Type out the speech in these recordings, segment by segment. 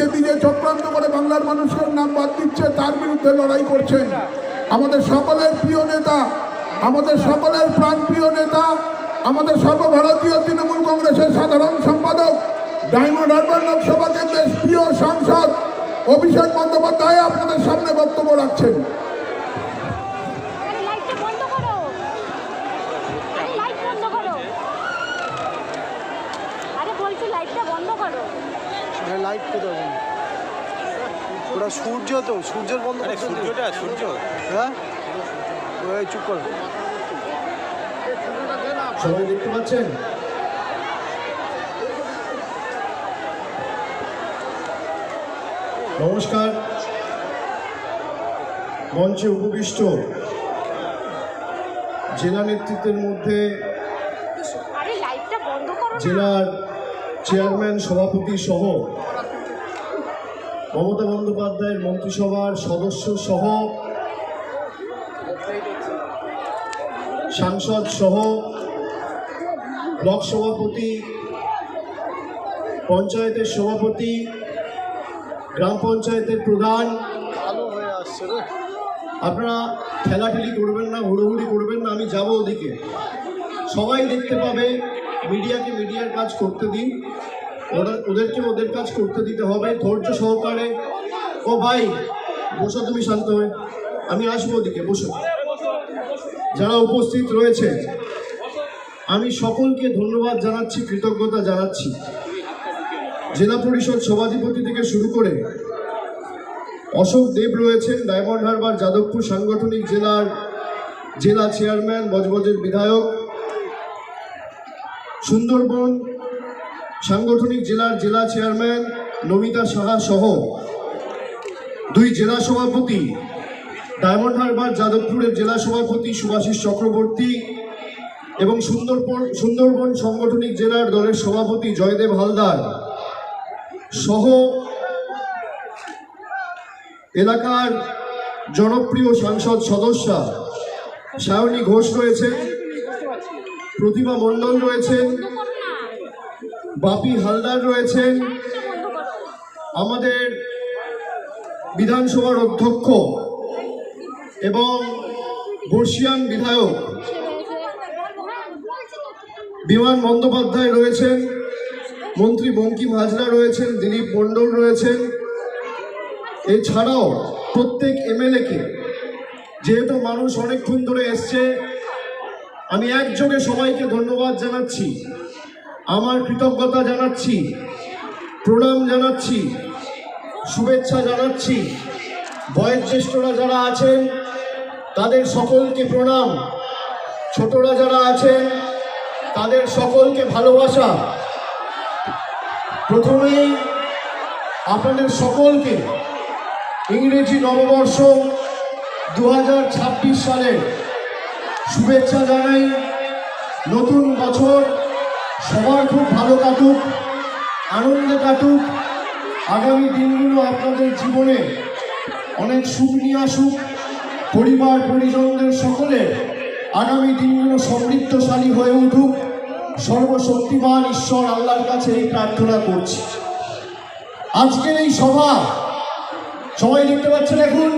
BJP যে চক্রান্ত করে বাংলার মানুষের নাম বাদ দিচ্ছে, তার বিরুদ্ধে লড়াই করছেন। আমাদের সকলের প্রিয় নেতা, আমাদের সকলের প্রাণপ্রিয় নেতা, আমাদের সর্বভারতীয় তৃণমূল কংগ্রেসের সাধারণ সম্পাদক, ডায়মন্ড হারবার লোকসভা কেন্দ্রের প্রিয় সাংসদ অভিষেক বন্দ্যোপাধ্যায় আপনাদের সামনে বক্তব্য রাখছেন আরে লাইটটা বন্ধ করো আরে লাইট বন্ধ করো আরে বলছি লাইটটা বন্ধ করো লাইট কোথাও বন্ধ? ওটা সূর্য তো সূর্যের বন্ধ সূর্যটা সূর্য। হ্যাঁ? ওই চুপ করো। সবাই দেখতে পাচ্ছেন? নমস্কার। মঞ্চে উপবিষ্ট জেলা নেতৃত্বের মধ্যে আরে লাইটটা বন্ধ করো না। জেলার চেয়ারম্যান সভাপতি সহ মমতা বন্দ্যোপাধ্যায়ের মন্ত্রিসভার সদস্য সহ সাংসদ সহ ব্লক সভাপতি পঞ্চায়েতের সভাপতি গ্রাম পঞ্চায়েতের প্রধান। হয়ে আপনারা ঠেলাঠেলি করবেন না হুড়োহুড়ি করবেন না আমি যাব ওদিকে। সবাই দেখতে পাবে মিডিয়াকে মিডিয়ার কাজ করতে দিন। ওদেরকে ওদের কাজ করতে দিতে হবে? ধৈর্য সহকারে। ও ভাই, বসো তুমি শান্ত হয়ে। আমি আসব ওদিকে, বসো। যারা উপস্থিত রয়েছে, আমি সকলকে ধন্যবাদ জানাচ্ছি, কৃতজ্ঞতা জানাচ্ছি। জেলা পরিষদ সভাধিপতি থেকে শুরু করে অশোক দেব রয়েছেন, ডায়মন্ড হারবার, যাদবপুর সাংগঠনিক জেলার জেলা চেয়ারম্যান, বজবজের বিধায়ক। সুন্দরবন সাংগঠনিক জেলার জেলা চেয়ারম্যান নমিতা সাহা সহ দুই জেলা সভাপতি, ডায়মন্ড হারবার যাদবপুরের জেলা সভাপতি সুভাষিস চক্রবর্তী এবং সুন্দরবন সুন্দরবন সাংগঠনিক জেলার দলের সভাপতি জয়দেব হালদার সহ এলাকার জনপ্রিয় সাংসদ সদস্যা সায়নী ঘোষ রয়েছেন প্রতিমা মণ্ডল রয়েছেন বাপি হালদার রয়েছেন আমাদের বিধানসভার অধ্যক্ষ এবং বর্ষিয়ান বিধায়ক বিমান বন্দ্যোপাধ্যায় রয়েছেন, মন্ত্রী বঙ্কিম হাজরা রয়েছেন, দিলীপ মণ্ডল রয়েছেন। এছাড়াও প্রত্যেক এমএলএকে, যেহেতু মানুষ অনেকক্ষণ ধরে এসছে, আমি একযোগে সবাইকে ধন্যবাদ জানাচ্ছি। আমার কৃতজ্ঞতা জানাচ্ছি, প্রণাম জানাচ্ছি, শুভেচ্ছা জানাচ্ছি। বয়োজ্যেষ্ঠরা যারা আছেন, তাদের সকলকে প্রণাম। ছোটরা যারা আছেন, তাদের সকলকে ভালোবাসা। প্রথমেই আপনাদের সকলকে ইংরেজি নববর্ষ দু সালের শুভেচ্ছা জানাই। নতুন বছর সবার খুব ভালো কাটুক, আনন্দে কাটুক। আগামী দিনগুলো আপনাদের জীবনে অনেক সুখ নিয়ে আসুক। পরিবার, পরিজনদের সকলে আগামী দিনগুলো সমৃদ্ধশালী হয়ে উঠুক। সর্বশক্তিমান ঈশ্বর আল্লাহর কাছে এই প্রার্থনা করছি। আজকের এই সভা, সবাই দেখতে পাচ্ছেন এখন?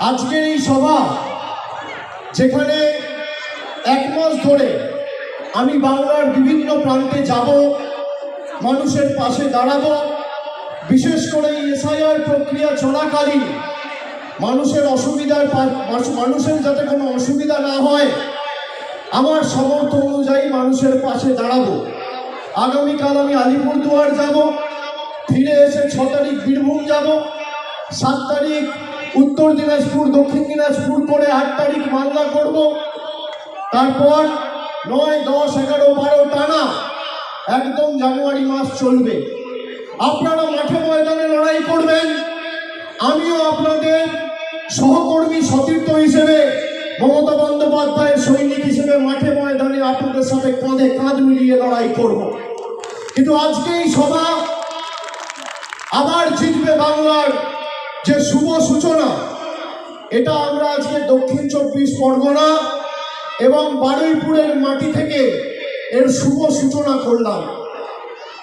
আজকের এই সভা, যেখানে এক মাস ধরে আমি বাংলার বিভিন্ন প্রান্তে যাব, মানুষের পাশে দাঁড়াবো। বিশেষ করে এসআইআর প্রক্রিয়া চলাকালীন মানুষের অসুবিধার মানুষের যাতে কোনো অসুবিধা না হয়, আমার সমর্থ অনুযায়ী মানুষের পাশে দাঁড়াবো। আগামীকাল আমি আলিপুরদুয়ার যাব, ফিরে এসে ছ তারিখ বীরভূম যাব, সাত তারিখ উত্তর দিনাজপুর, দক্ষিণ দিনাজপুর করে আট তারিখ মালদা করব। তারপর নয়, দশ, এগারো, বারো টানা। একদম জানুয়ারি মাস চলবে। আপনারা মাঠে ময়দানে লড়াই করবেন। আমিও আপনাদের সহকর্মী সতীর্থ হিসেবে, মমতা বন্দ্যোপাধ্যায়ের সৈনিক হিসেবে মাঠে ময়দানে আপনাদের সাথে কাঁধে কাঁধ মিলিয়ে লড়াই করব। কিন্তু আজকে এই সভা আবার জিতবে বাংলার যে শুভ সূচনা, এটা আমরা আজকে দক্ষিণ চব্বিশ পরগনা এবং বারুইপুরের মাটি থেকে এর শুভ সূচনা করলাম।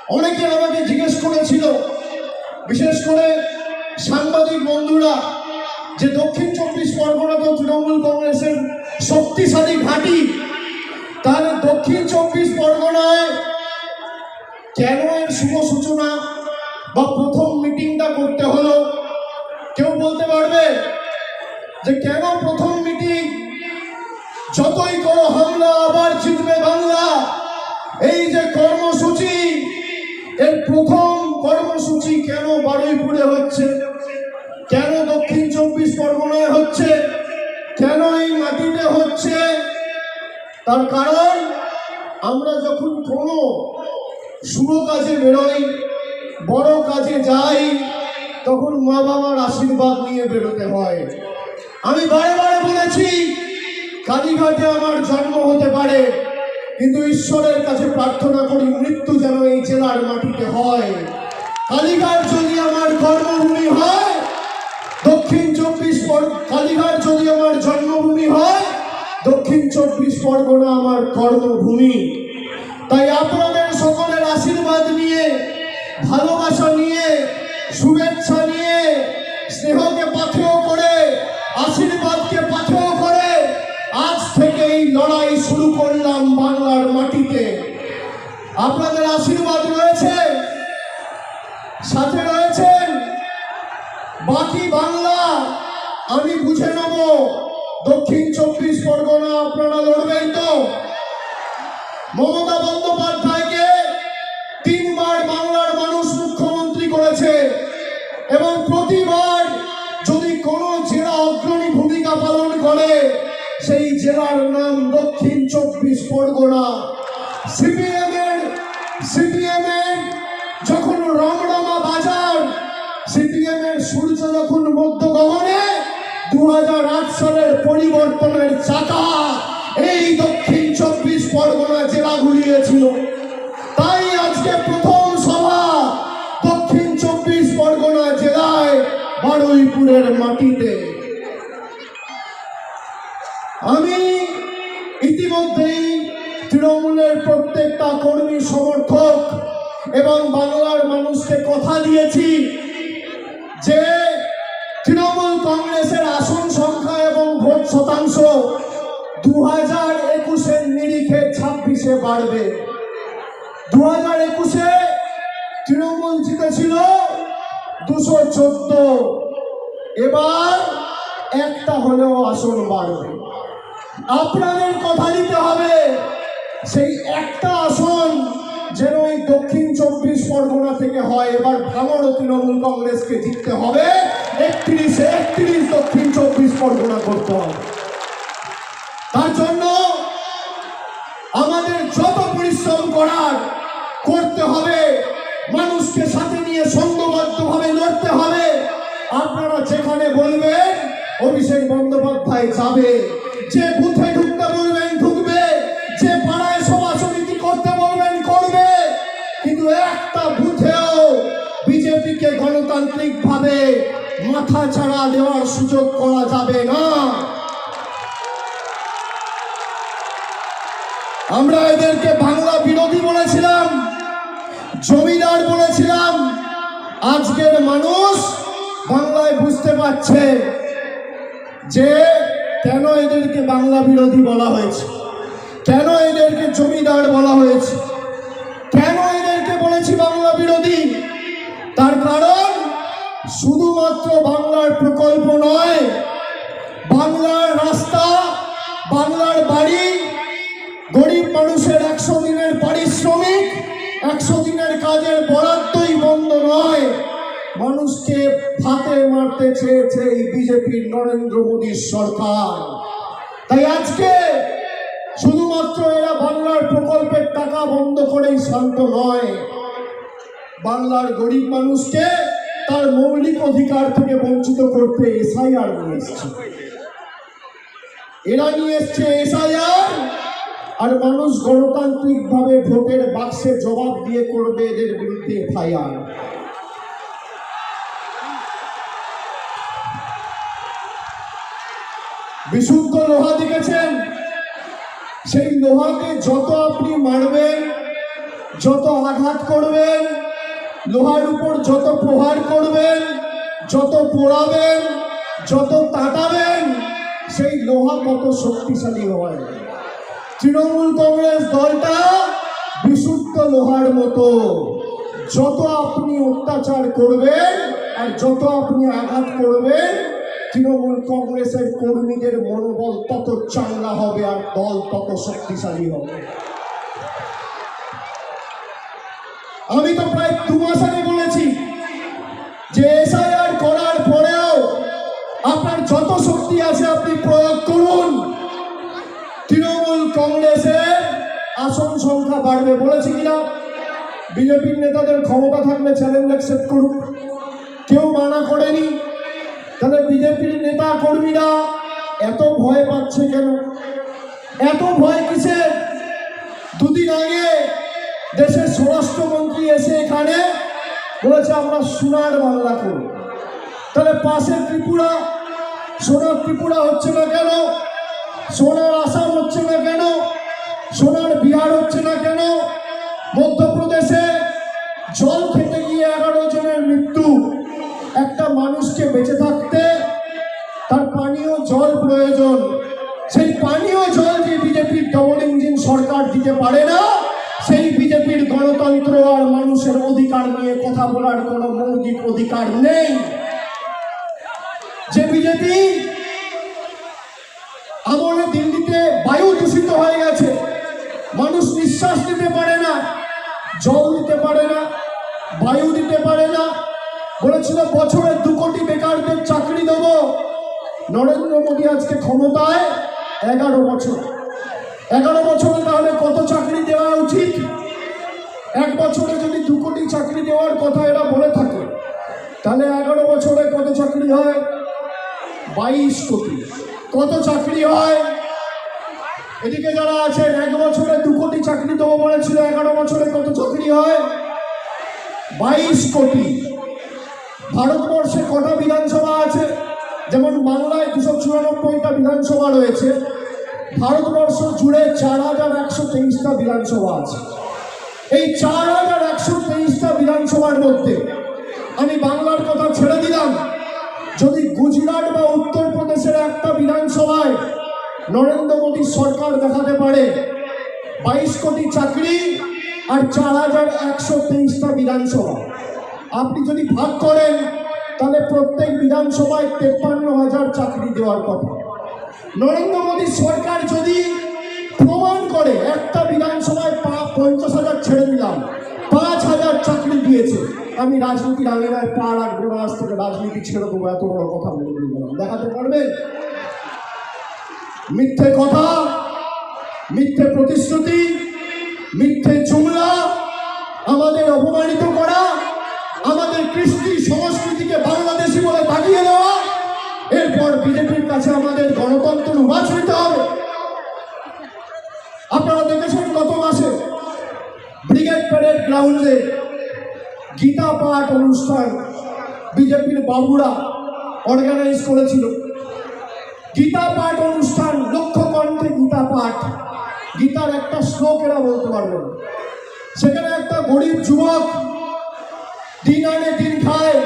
অনেকে আমাকে জিজ্ঞেস করেছিল, বিশেষ করে সাংবাদিক বন্ধুরা, যে দক্ষিণ চব্বিশ পরগনা তো তৃণমূল কংগ্রেসের শক্তিশালী ঘাঁটি, তাহলে দক্ষিণ চব্বিশ পরগনায় কেন এর শুভ সূচনা বা প্রথম মিটিংটা করতে হলো? কেউ বলতে পারবে যে কেন প্রথম যতই করো হামলা আবার জিতবে বাংলা, এই যে কর্মসূচি, এর প্রথম কর্মসূচি কেন বারুইপুরে হচ্ছে? কেন দক্ষিণ চব্বিশ পরগনায় হচ্ছে? কেন এই মাটিতে হচ্ছে? তার কারণ, আমরা যখন কোনো শুভ কাজে বেরোই, বড় কাজে যাই, তখন মা বাবার আশীর্বাদ নিয়ে বেরোতে হয়। আমি বারে বারে বলেছি কালীঘাটে আমার জন্ম হতে পারে, কিন্তু ঈশ্বরের কাছে প্রার্থনা করি মৃত্যু যেন এই জেলার মাটিতে হয়। কালীঘাট যদি আমার কর্মভূমি হয়, দক্ষিণ চব্বিশ কালীঘাট যদি আমার জন্মভূমি হয়, দক্ষিণ চব্বিশ পরগনা আমার কর্মভূমি। তাই আপনাদের সকলের আশীর্বাদ নিয়ে, ভালোবাসা নিয়ে, শুভেচ্ছা নিয়ে, স্নেহকে পাথেয় করে, আশীর্বাদকে পাথেয় করলাম বাংলার মাটিতে। আপনাদের আশীর্বাদ রয়েছে? সাথে রয়েছেন? বাকি বাংলা, আমি বুঝে নেব। দক্ষিণ চব্বিশ পরগনা, আপনারা লড়বেন তো? মমতা বন্দ্যোপাধ্যায়কে তিনবার বাংলার মানুষ মুখ্যমন্ত্রী করেছে। এবং প্রতিবার যদি কোনো জেলা অগ্রণী ভূমিকা পালন করে, সেই জেলার নাম চব্বিশ পরগনা সিপিএম এর সিপিএম এর যখন রমরমা বাজার সিপিএম এর সূর্য যখন মধ্য গগনে দু সালের পরিবর্তনের চাকা এই দক্ষিণ চব্বিশ পরগনা জেলা ঘুরিয়েছিল। তাই আজকে প্রথম সভা দক্ষিণ চব্বিশ পরগনা জেলায় বারুইপুরের মাটিতে। আমি তৃণমূলের প্রত্যেকটা কর্মী সমর্থক এবং বাংলার মানুষকে কথা দিয়েছি যে তৃণমূল কংগ্রেসের আসন সংখ্যা এবং ভোট শতাংশ দু হাজার একুশের নিরিখে ছাব্বিশে বাড়বে। দু হাজার একুশে তৃণমূল জিতেছিল দুশো চোদ্দ। এবার একটা হলেও আসন বাড়বে। আপনাদের কথা দিতে হবে। সেই একটা আসন যেন এই দক্ষিণ চব্বিশ পরগনা থেকে হয়, এবার ভাঙড় তৃণমূল কংগ্রেসকে জিততে হবে। একত্রিশে, একত্রিশ দক্ষিণ চব্বিশ পরগনা করতে হবে। তার জন্য আমাদের যত পরিশ্রম করার করতে হবে, মানুষকে সাথে নিয়ে সংঘবদ্ধভাবে লড়তে হবে। আপনারা যেখানে বলবেন, অভিষেক বন্দ্যোপাধ্যায় যাবে। যে বুথে একটা বুথেও বিজেপিকে গণতান্ত্রিক ভাবে মাথা ছাড়া দেওয়ার সুযোগ করা যাবে না। আমরা এদেরকে বাংলা বিরোধী বলেছিলাম, জমিদার বলেছিলাম। আজকের মানুষ বাংলায় বুঝতে পারছে যে কেন এদেরকে বাংলা বিরোধী বলা হয়েছে, কেন এদেরকে জমিদার বলা হয়েছে, কেন এদেরকে বলেছি বাংলা বিরোধী। তার কারণ শুধুমাত্র বাংলার প্রকল্প নয়, বাংলার রাস্তা, বাংলার বাড়ি, গরিব মানুষের একশো দিনের পারিশ্রমিক, একশো দিনের কাজের বরাদ্দই বন্ধ নয়। মানুষকে ভাতে মারতে চেয়েছে এই বিজেপির নরেন্দ্র মোদীর সরকার। তাই আজকে শুধুমাত্র এরা বাংলার প্রকল্পের টাকা বন্ধ করেই শান্ত নয়। বাংলার গরিব মানুষকে তার মৌলিক অধিকার থেকে বঞ্চিত করতে এসআইআর নিয়ে এসছে। এরা নিয়ে এসছে এসআইআর আর মানুষ গণতান্ত্রিকভাবে ভোটের বাক্সে জবাব দিয়ে করবে এদের বিরুদ্ধে এফআইআর। বিশুদ্ধ লোহা দেখেছেন? সেই লোহাকে যত আপনি মারবেন, যত আঘাত করবেন লোহার উপর যত প্রহার করবেন, যত পোড়াবেন, যত তাটাবেন সেই লোহা কত শক্তিশালী হয়। তৃণমূল কংগ্রেস দলটা বিশুদ্ধ লোহার মতো। যত আপনি অত্যাচার করবেন আর যত আপনি আঘাত করবেন, তৃণমূল কংগ্রেসের কর্মীদের মনোবল তত চাঙ্গা হবে আর দল তত শক্তিশালী হবে। আমি তো প্রায় দু মাস আগে বলেছি যে এসআইআর করার পরেও আপনার যত শক্তি আছে আপনি প্রয়োগ করুন। তৃণমূল কংগ্রেসে আসন সংখ্যা বাড়বে বলেছি কিনা? বিজেপির নেতাদের ক্ষমতা থাকলে চ্যালেঞ্জ অ্যাকসেপ্ট করুক। কেউ মানা করেনি। তাহলে বিজেপির নেতা কর্মীরা এত ভয় পাচ্ছে কেন? এত ভয় কিসের? দুদিন আগে দেশের স্বরাষ্ট্রমন্ত্রী এসে এখানে বলেছে, আমরা সোনার বাংলা করব। তাহলে পাশে ত্রিপুরা, সোনার ত্রিপুরা হচ্ছে না কেন? সোনার আসাম হচ্ছে না কেন? সোনার বিহার হচ্ছে না কেন? মধ্যপ্রদেশে জল খেতে গিয়ে এগারো জনের মৃত্যু। একটা মানুষকে বেঁচে থাকতে তার পানীয় জল প্রয়োজন। সেই পানীয় জল যে বিজেপির ডবল ইঞ্জিন সরকার দিতে পারে না। গণতন্ত্র আর মানুষের অধিকার নিয়ে কথা বলার কোনো মৌলিক অধিকার নেই। যে বিজেপি আমলে দিল্লিতে বায়ু দূষিত হয়ে গেছে, মানুষ নিঃশ্বাস দিতে পারে না, জল দিতে পারে না, বায়ু দিতে পারে না। বলেছিল, বছরে দু কোটি বেকারদের চাকরি দেব। নরেন্দ্র মোদী আজকে ক্ষমতায় এগারো বছর। এগারো বছরে তাহলে কত চাকরি দেওয়া উচিত? এক বছরে যদি দু কোটি চাকরি দেওয়ার কথা এরা বলে থাকে, তাহলে এগারো বছরে কত চাকরি হয়? বাইশ কোটি। কত চাকরি হয়? এদিকে যারা আছেন, এক বছরে দু কোটি চাকরি দেবো বলেছিল, এগারো বছরে কত চাকরি হয়? বাইশ কোটি। ভারতবর্ষে কটা বিধানসভা আছে? যেমন বাংলায় দুশো চুরানব্বইটা বিধানসভা রয়েছে। ভারতবর্ষ জুড়ে চার হাজার একশো তেইশটা বিধানসভা আছে। এই চার হাজার একশো তেইশটা বিধানসভার মধ্যে আমি বাংলার কথা ছেড়ে দিলাম। যদি গুজরাট বা উত্তরপ্রদেশের একটা বিধানসভায় নরেন্দ্র মোদী সরকার দেখাতে পারে, বাইশ কোটি চাকরি আর চার হাজার একশো তেইশটা বিধানসভা। আপনি যদি ভাগ করেন, তাহলে প্রত্যেক বিধানসভায় তেপ্পান্ন হাজার চাকরি দেওয়ার কথা। নরেন্দ্র মোদী সরকার যদি প্রমাণ করে একটা বিধানসভায় পঞ্চাশ হাজার ছেড়ে দিলাম। পাঁচ হাজার চাকরি দিয়েছে। আমি রাজনীতির আঙিনায় পা রাখব না, আজ থেকে রাজনীতি ছেড়ে দেবো, এত বড় কথা বলে দিলাম। দেখাতে পারবে মিথ্যে কথা, মিথ্যে প্রতিশ্রুতি, মিথ্যে জুমলা আমাদের অপমানিত করা, আমাদের কৃষ্টি সংস্কৃতিকে বাংলাদেশি বলে তাকিয়ে দেওয়া, এরপর বিজেপির কাছে আমাদের গণতন্ত্র নিতে হবে আপনারা দেখেছেন গত মাসে ব্রিগেড প্যারেড গ্রাউন্ডে গীতা পাঠ অনুষ্ঠান বিজেপির বাবুরা অর্গানাইজ করেছিল। গীতা পাঠ অনুষ্ঠান লক্ষ্য কণ্ঠে গীতা পাঠ। গীতার একটা শ্লোক এরা বলতে পারবেন সেখানে একটা গরিব যুবক দিন আনে দিন খায়।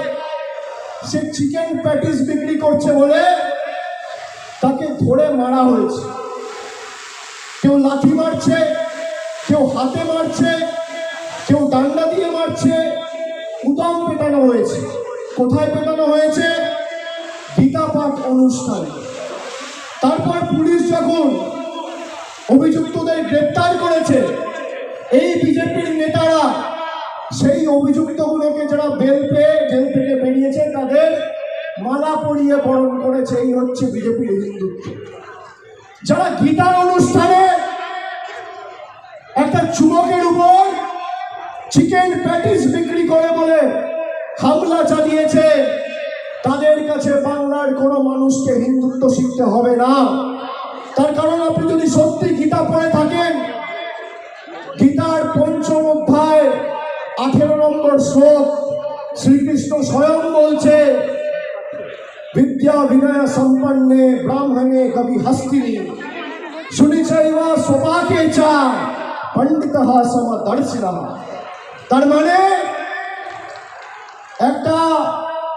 সে চিকেন প্যাটিস বিক্রি করছে বলে তাকে ধরে মারা হয়েছে। কেউ লাঠি মারছে, কেউ হাতে মারছে কেউ ডান্ডা দিয়ে মারছে, উদম পেটানো হয়েছে। কোথায় পেটানো হয়েছে? গীতা পাঠ অনুষ্ঠানে। তারপর পুলিশ যখন অভিযুক্তদের গ্রেপ্তার করেছে, এই বিজেপির নেতারা সেই অভিযুক্তগুলোকে যারা বেল পেয়ে জেল থেকে বেরিয়েছে, তাদের মালা পরিয়ে বরণ করেছে। এই হচ্ছে বিজেপির হিন্দুত্ব। যারা গীতা অনুষ্ঠানে একটা যুবকের উপর চিকেন প্যাটিস বিক্রি করে বলে হামলা চালিয়েছে। তাদের কাছে বাংলার কোনো মানুষকে হিন্দুত্ব শিখতে হবে না। তার কারণ আপনি যদি সত্যি গীতা পড়ে থাকেন, গীতার পঞ্চম অধ্যায়, আঠেরো নম্বর শ্লোক, শ্রীকৃষ্ণ স্বয়ং বলছে, বিদ্যা বিনয় সম্পন্নে ব্রাহ্মণে কবি হস্তিনী। শুনিছৈব স্বপাকে চা, পণ্ডিত সমদর্শিন। তার মানে একটা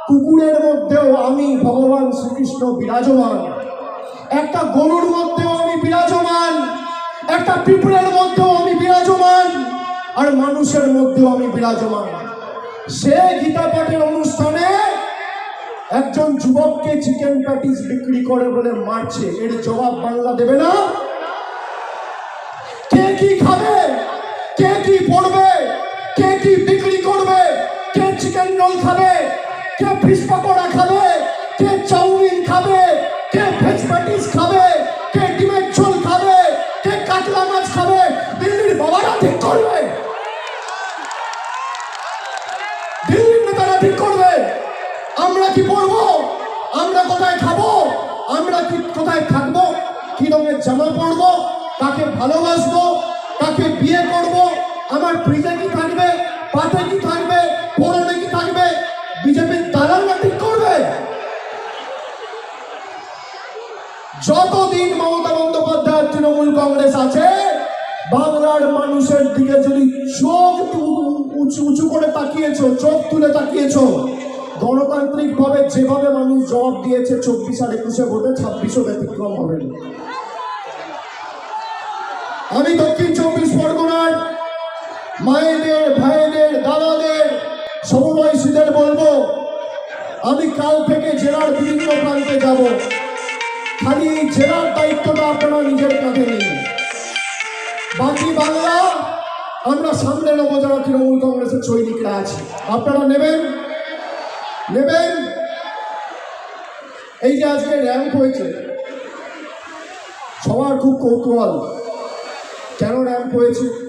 কুকুরের মধ্যেও আমি ভগবান শ্রীকৃষ্ণ বিরাজমান। একটা গরুর মধ্যেও আমি বিরাজমান। একটা পিঁপড়ের মধ্যেও আমি বিরাজমান। আর মানুষের মধ্যেও আমি বিরাজমান। সে গীতা পাঠের অনুষ্ঠানে একজন যুবককে চিকেন প্যাটিস বিক্রি করে বলে মারছে। এর জবাব বাংলা দেবে না। কে কি খাবে? কে কি পড়বে? কে কি বিক্রি করবে? কে চিকেন রোল খাবে? কে ফিশ পকোড়া খাবে? কে চাউমিন খাবে? কে ভেজ প্যাটিস খাবে? কে ডিমের ঝোল খাবে? কে কাতলা মাছ খাবে? দিল্লির বাবারা ঠিক করবে। দিল্লির নেতারা ঠিক করবে। আমরা কি পড়ব? আমরা কোথায় খাব? আমরা কি কোথায় থাকব? কি রঙের জামা পরবো? ভালোবাসবো? কাকে বিয়ে করব? আমার ফ্রিজে কি থাকবে? পাতে কি থাকবে? পরনে কি থাকবে? বিজেপির দালালরা ঠিক করবে? যতদিন মমতা বন্দ্যোপাধ্যায়, তৃণমূল কংগ্রেস আছে, বাংলার মানুষের দিকে যদি চোখ উঁচু উঁচু করে তাকিয়েছো, চোখ তুলে তাকিয়েছো গণতান্ত্রিক ভাবে যেভাবে মানুষ জবাব দিয়েছে, চব্বিশ আর একুশে ভোটে ছাব্বিশও ব্যতিক্রম হবে আমি দক্ষিণ চব্বিশ পরগনার মায়েদের, ভাইদের, দাদাদের, সমবয়সীদের বলব, আমি কাল থেকে জেলার বিভিন্ন প্রান্তে যাব। খালি জেলার দায়িত্বটা আপনারা নিজের কাঁধে নিন। বাকি বাংলা, আমরা সামনে নেব যারা তৃণমূল কংগ্রেসের সৈনিকরা আছে। আপনারা নেবেন? নেবেন? এই যে আজকে র্যাম্প হয়েছে, সবার খুব কৌতূহল। কেন র্যাম্প হয়েছে?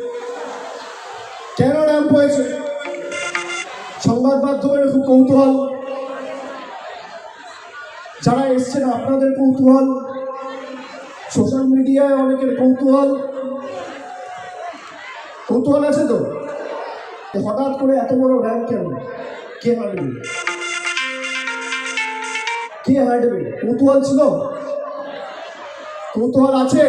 কেন র্যাম্প হয়েছে সংবাদ মাধ্যমের খুব কৌতূহল। যারা এসছেন, আপনাদের কৌতূহল। সোশ্যাল মিডিয়ায় অনেকের কৌতূহল। কৌতূহল আছে তো? হঠাৎ করে এত বড় র্যাঙ্ক কেন? কে হাঁটবে কে হাঁটবে কৌতূহল ছিল? কৌতূহল আছে?